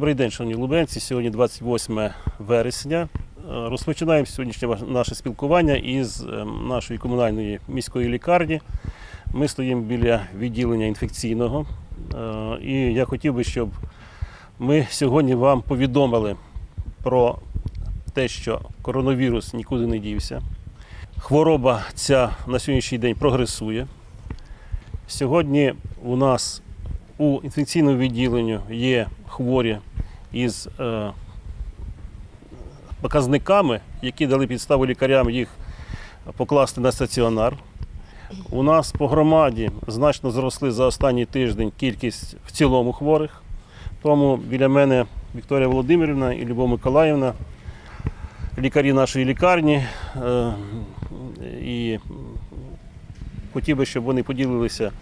Добрий день, шановні лубенці. Сьогодні 28 вересня. Е, Розпочинаємо сьогоднішнє наше спілкування із е, нашої комунальної міської лікарні. Ми стоїмо біля відділення інфекційного. Е, І я хотів би, щоб ми сьогодні вам повідомили про те, що коронавірус нікуди не дівся. Хвороба ця на сьогоднішній день прогресує. Сьогодні у нас у інфекційному відділенні є хворі із е, показниками, які дали підставу лікарям їх покласти на стаціонар. У нас по громаді значно зросли за останній тиждень кількість в цілому хворих. Тому біля мене Вікторія Володимирівна і Любов Миколаївна, лікарі нашої лікарні. Е, І хотів би, щоб вони поділилися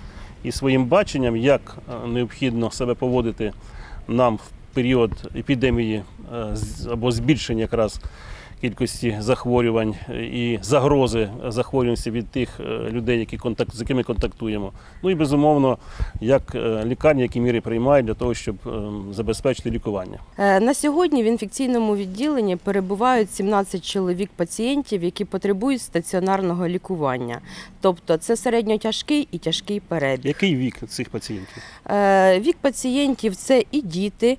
і своїм баченням, як е, необхідно себе поводити нам в період епідемії е, або збільшення якраз кількості захворювань е, і загрози захворюваності від тих е, людей, які контакт, з якими контактуємо. Ну і безумовно, як е, лікарні, які міри приймають для того, щоб е, забезпечити лікування. На сьогодні в інфекційному відділенні перебувають 17 чоловік пацієнтів, які потребують стаціонарного лікування. Тобто це середньотяжкий і тяжкий перебіг. Який вік цих пацієнтів? Вік пацієнтів це і діти,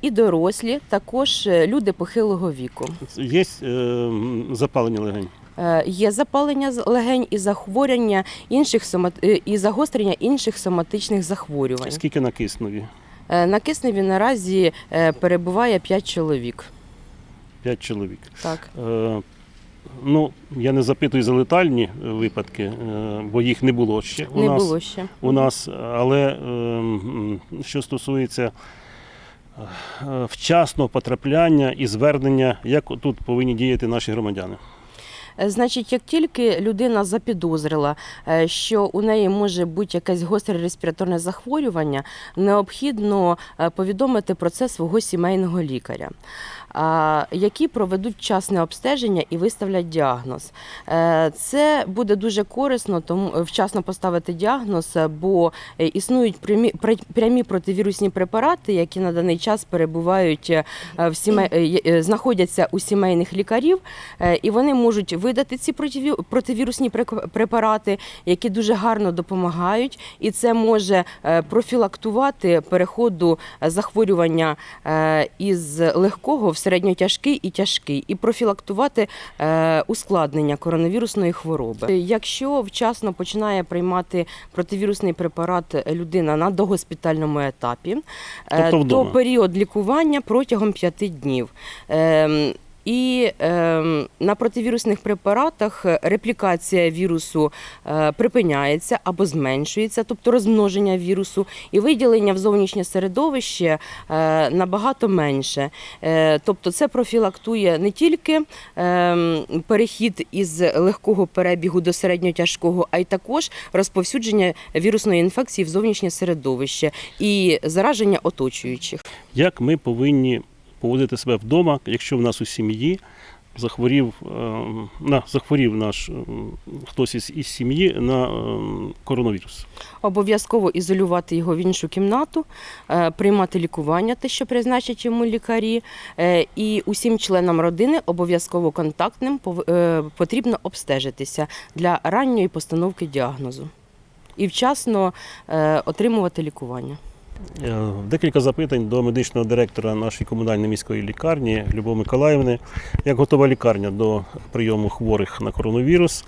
і дорослі, також люди похилого віку. Є е, запалення легень? Е, Є запалення легень і захворювання інших е, і загострення інших соматичних захворювань. Скільки на кисневі? Е, На кисневі наразі е, перебуває 5 чоловік. П'ять чоловік. Так. Е, Ну, я не запитую за летальні е, випадки, е, бо їх не було ще у Не нас. було ще. У нас, але е, що стосується е, вчасного потрапляння і звернення, як тут повинні діяти наші громадяни. Е, Значить, як тільки людина запідозрила, е, що у неї може бути якесь гостре респіраторне захворювання, необхідно е, повідомити про це свого сімейного лікаря, які проведуть вчасне обстеження і виставлять діагноз. Це буде дуже корисно, тому вчасно поставити діагноз, бо існують прямі, прямі противірусні препарати, які на даний час перебувають в сімей, знаходяться у сімейних лікарів, і вони можуть видати ці противірусні препарати, які дуже гарно допомагають, і це може е, профілактувати переходу захворювання е, із легкого в середньотяжкий і тяжкий, і профілактувати е, ускладнення коронавірусної хвороби. Якщо вчасно починає приймати противірусний препарат людина на догоспітальному етапі, Тобто то період лікування протягом п'яти днів. І ем, на противірусних препаратах е, реплікація вірусу е, припиняється або зменшується, тобто розмноження вірусу, і виділення в зовнішнє середовище е, набагато менше. Е, Тобто це профілактує не тільки ем, перехід із легкого перебігу до середньотяжкого, а й також розповсюдження вірусної інфекції в зовнішнє середовище і зараження оточуючих. Як ми повинні поводити себе вдома, якщо в нас у сім'ї захворів, е, на, захворів наш е, хтось із, із сім'ї на е, коронавірус? Обов'язково ізолювати його в іншу кімнату, е, приймати лікування, те, що призначать йому лікарі, е, і усім членам родини обов'язково контактним пов- е, потрібно обстежитися для ранньої постановки діагнозу і вчасно отримувати лікування. Е, Декілька запитань до медичного директора нашої комунальної міської лікарні Любов Миколаївни. Як готова лікарня до прийому хворих на коронавірус?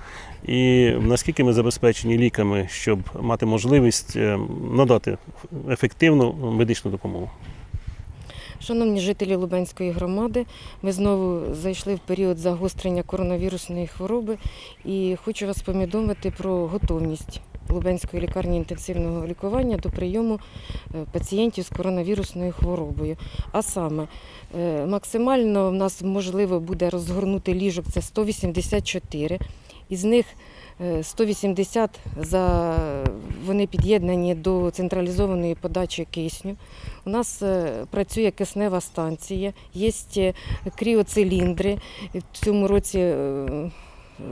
І наскільки ми забезпечені ліками, щоб мати можливість е, надати ефективну медичну допомогу? Шановні жителі Лубенської громади, ми знову зайшли в період загострення коронавірусної хвороби і хочу вас повідомити про готовність Лубенської лікарні інтенсивного лікування до прийому е, пацієнтів з коронавірусною хворобою. А саме, е, максимально в нас можливо буде розгорнути ліжок це 184, із них е, 180 за вони під'єднані до централізованої подачі кисню. У нас е, працює киснева станція, є е, кріоциліндри. В цьому році е,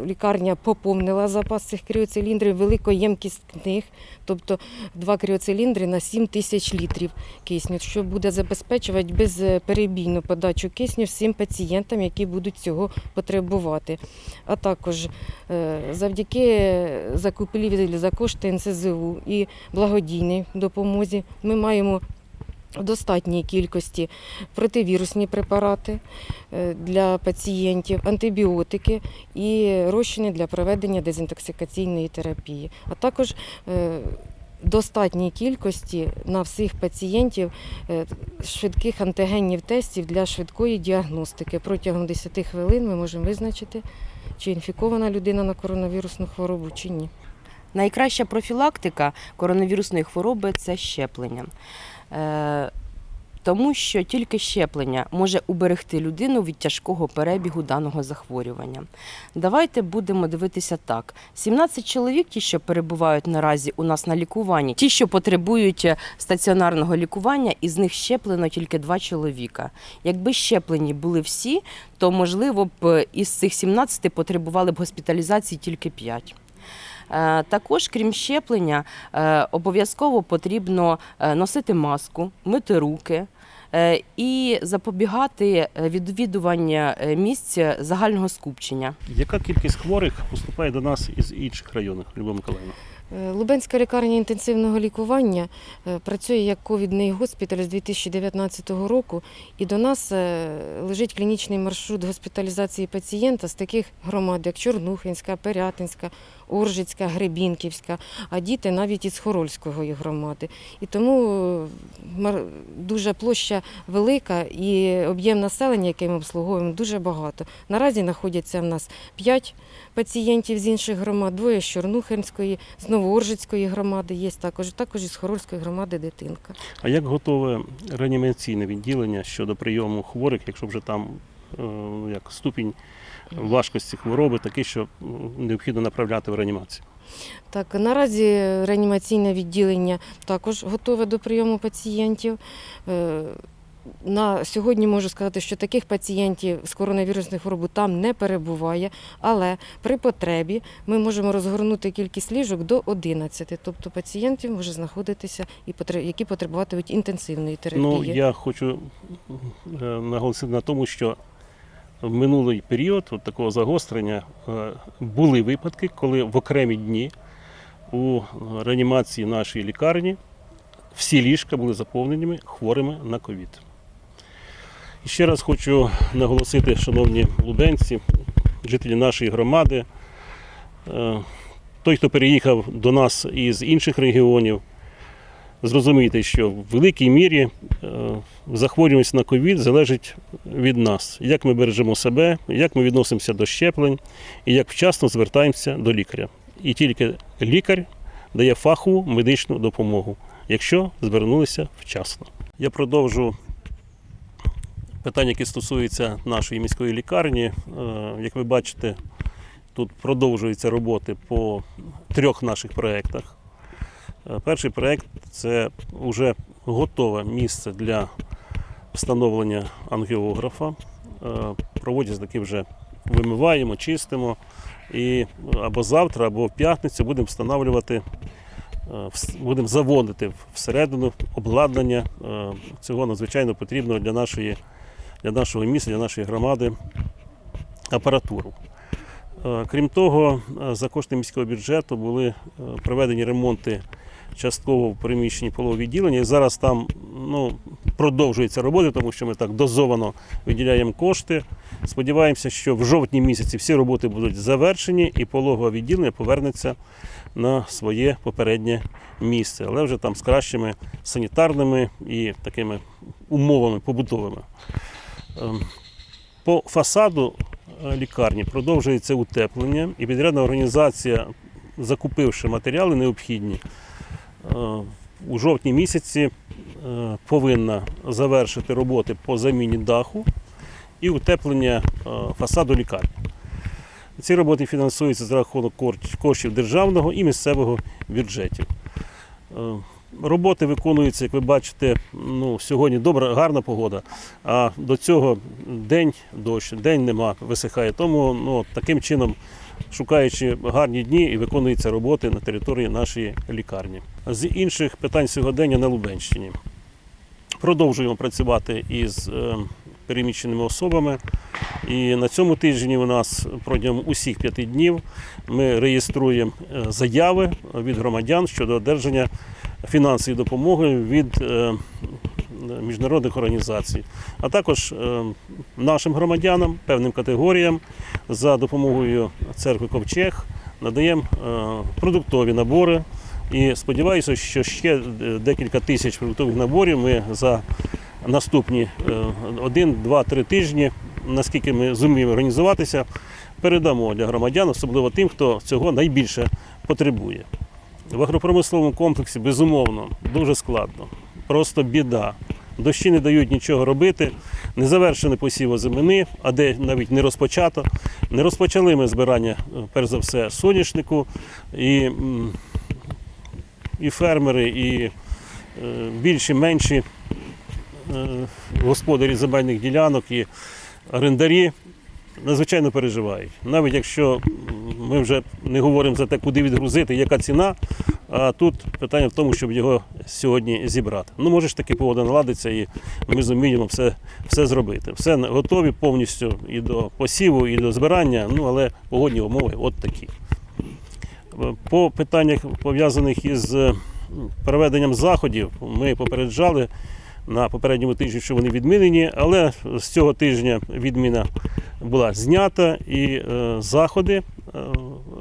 лікарня поповнила запас цих кріоциліндрів, великоємкісних, тобто два кріоциліндри на 7 тисяч літрів кисню, що буде забезпечувати безперебійну подачу кисню всім пацієнтам, які будуть цього потребувати. А також е, завдяки закупівлі за кошти НСЗУ і благодійній допомозі ми маємо в достатній кількості противірусні препарати е, для пацієнтів, антибіотики і розчини для проведення дезінтоксикаційної терапії, а також е, в достатній кількості на всіх пацієнтів е, швидких антигенів тестів для швидкої діагностики. Протягом 10 хвилин ми можемо визначити, чи інфікована людина на коронавірусну хворобу, чи ні. Найкраща профілактика коронавірусної хвороби це щеплення. Е, тому що тільки щеплення може уберегти людину від тяжкого перебігу даного захворювання. Давайте будемо дивитися так: 17 чоловік, ті, що перебувають наразі у нас на лікуванні, ті, що потребують е, стаціонарного лікування, із них щеплено тільки 2 чоловіка. Якби щеплені були всі, то можливо б е, із цих 17 потребували б госпіталізації тільки 5. Е, Також, крім щеплення, е, обов'язково потрібно е, носити маску, мити руки і запобігати відвідування місць загального скупчення. Яка кількість хворих поступає до нас із інших районів, Любов Миколаївна? Лубенська лікарня інтенсивного лікування працює як ковідний госпіталь з 2019 року, і до нас лежить клінічний маршрут госпіталізації пацієнта з таких громад, як Чорнухинська, Пирятинська, Оржицька, Гребінківська, а діти навіть із Хорольської громади. І тому е, дуже площа велика і об'єм населення, який ми обслуговуємо, дуже багато. Наразі знаходяться в нас 5 пацієнтів з інших громад, двоє з Чорнухинської, з Новооржицької громади є також, також із Хорольської громади дитинка. А як готове реанімаційне відділення щодо прийому хворих, якщо вже там е, як ступінь важкості хвороби такий, що необхідно направляти в реанімацію? Так, наразі реанімаційне відділення також готове до прийому пацієнтів. Е, На сьогодні можу сказати, що таких пацієнтів з коронавірусною хворобою там не перебуває, але при потребі ми можемо розгорнути кількість ліжок до 11, тобто пацієнтів може знаходитися і які потребуватимуть інтенсивної терапії. Ну, я хочу е, наголосити на тому, що в минулий період от такого загострення е, були випадки, коли в окремі дні у реанімації нашої лікарні всі ліжка були заповненими хворими на ковід. І ще раз хочу наголосити, шановні лубенці, жителі нашої громади, е, той, хто переїхав до нас із інших регіонів, зрозумійте, що в великій мірі е, захворюваність на ковід залежить від нас, як ми бережемо себе, як ми відносимося до щеплень і як вчасно звертаємося до лікаря. І тільки лікар дає фахову медичну допомогу, якщо звернулися вчасно. Я продовжу питання, які стосуються нашої міської лікарні. Е, Як ви бачите, тут продовжуються роботи по трьох наших проєктах. Е, Перший проєкт це вже готове місце для встановлення ангіографа. Е, Проводять таки вже вимиваємо, чистимо. І або завтра, або в п'ятницю будемо встановлювати, е, будемо заводити всередину обладнання цього надзвичайно потрібного для, нашої, для нашого міста, для нашої громади апаратуру. Крім того, за кошти міського бюджету були проведені ремонти частково в приміщенні полового відділення. І зараз там ну, продовжується робота, тому що ми так дозовано виділяємо кошти. Сподіваємося, що в жовтні місяці всі роботи будуть завершені і пологове відділення повернеться на своє попереднє місце, але вже там з кращими санітарними і такими умовами побутовими. Ем, По фасаду е, лікарні продовжується утеплення, і підрядна організація, закупивши матеріали необхідні, у жовтні місяці е, повинна завершити роботи по заміні даху і утеплення е, фасаду лікарні. Ці роботи фінансуються за рахунок коштів державного і місцевого бюджетів. Е, Роботи виконуються, як ви бачите, ну, сьогодні добра, гарна погода, а до цього день дощ, день нема, висихає. Тому ну, таким чином шукаючи гарні дні і виконуються роботи на території нашої лікарні. З інших питань сьогодення на Лубенщині. Продовжуємо працювати із е, переміщеними особами. І на цьому тижні у нас протягом усіх п'яти днів ми реєструємо е, заяви від громадян щодо одержання фінансової допомоги від е, міжнародних організацій, а також е, нашим громадянам, певним категоріям за допомогою церкви Ковчег надаємо е, продуктові набори. І сподіваюся, що ще е, декілька тисяч продуктових наборів ми за наступні один, два, три тижні, наскільки ми зуміємо організуватися, передамо для громадян, особливо тим, хто цього найбільше потребує. В агропромисловому комплексі, безумовно, дуже складно. Просто біда. Дощі не дають нічого робити, не завершені посів озимини, а де навіть не розпочато. Не розпочали ми збирання, е, перш за все, соняшнику. І, і фермери, і е, більші, менші е, господарі земельних ділянок і орендарі надзвичайно переживають. Навіть якщо ми вже не говоримо за те, куди відгрузити, яка ціна, а тут питання в тому, щоб його сьогодні зібрати. Ну, може ж таки погода наладиться, і ми зуміємо все, все зробити. Все готові повністю і до посіву, і до збирання, ну але погодні умови от такі. По питаннях пов'язаних із проведенням заходів, ми попереджали на попередньому тижні, що вони відмінені, але з цього тижня відміна була знята і е, заходи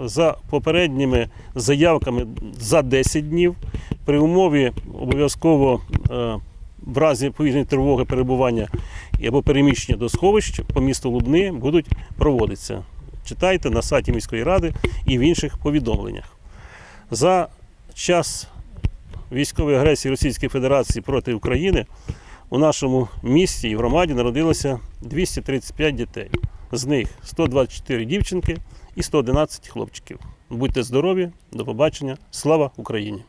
за попередніми заявками за 10 днів при умові обов'язково е, в разі повітряної тривоги перебування або переміщення до сховищ по місту Лубни будуть проводитися. Читайте на сайті міської ради і в інших повідомленнях. За час військової агресії Російської Федерації проти України у нашому місті і громаді народилося 235 дітей. З них 124 дівчинки і 111 хлопчиків. Будьте здорові, до побачення. Слава Україні!